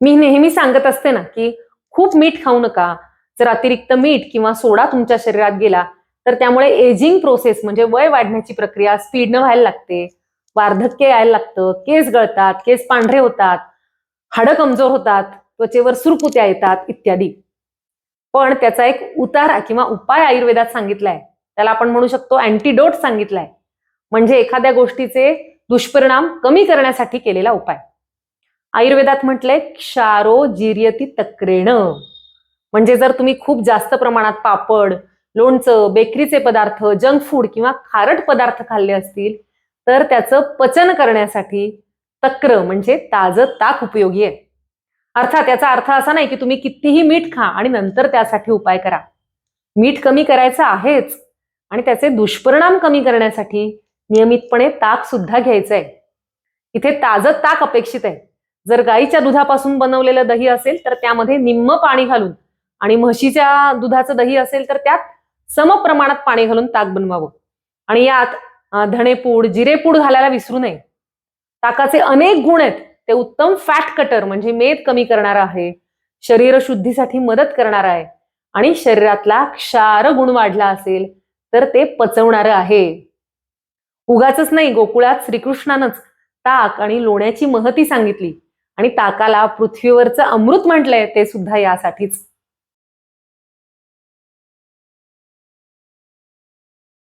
मी नेहमी सांगत असते ना की खूप मीठ खाऊ नका. जर अतिरिक्त मीठ किंवा सोडा तुमच्या शरीरात गेला तर त्यामुळे एजिंग प्रोसेस म्हणजे वय वाढण्याची प्रक्रिया स्पीडनं व्हायला लागते. वार्धक्य यायला लागतं केस गळतात केस पांढरे होतात हाडं कमजोर होतात त्वचेवर सुरकुत्या येतात इत्यादी. पण त्याचा एक उतारा किंवा उपाय आयुर्वेदात सांगितलाय. त्याला आपण म्हणू शकतो अँटीडोट सांगितलाय. म्हणजे एखाद्या गोष्टीचे दुष्परिणाम कमी करण्यासाठी केलेला उपाय. आयुर्वेदात म्हटलंय क्षारो जिर्यती तक्रेण. म्हणजे जर तुम्ही खूप जास्त प्रमाणात पापड लोणचं बेकरीचे पदार्थ जंक फूड किंवा खारट पदार्थ खाल्ले असतील तर त्याचं पचन करण्यासाठी तक्र म्हणजे ताजं ताक उपयोगी आहे. अर्थात याचा अर्थ असा नाही की तुम्ही कितीही मीठ खा आणि नंतर त्यासाठी उपाय करा. मीठ कमी करायचं आहेच आणि त्याचे दुष्परिणाम कमी करण्यासाठी नियमितपणे ताक सुद्धा घ्यायचं आहे इथे ताजं ताक अपेक्षित आहे. जर गाईच्या दुधापासून बनवलेलं दही असेल तर त्यामध्ये निम्म पाणी घालून आणि म्हशीच्या दुधाचं दही असेल तर त्यात सम प्रमाणात पाणी घालून ताक बनवावं. आणि यात धणेपूड जिरेपूड घालायला विसरू नये. ताकाचे अनेक गुण आहेत. ते उत्तम फॅट कटर म्हणजे मेद कमी करणारा आहे शरीर शुद्धीसाठी मदत करणार आहे आणि शरीरातला क्षार गुण वाढला असेल तर ते पचवणारं आहे. उगाच नाही गोकुळात श्रीकृष्णानंच ताक आणि लोण्याची महती सांगितली. आणि ताकाला पृथ्वीवरचं अमृत म्हटलंय ते सुद्धा यासाठीच.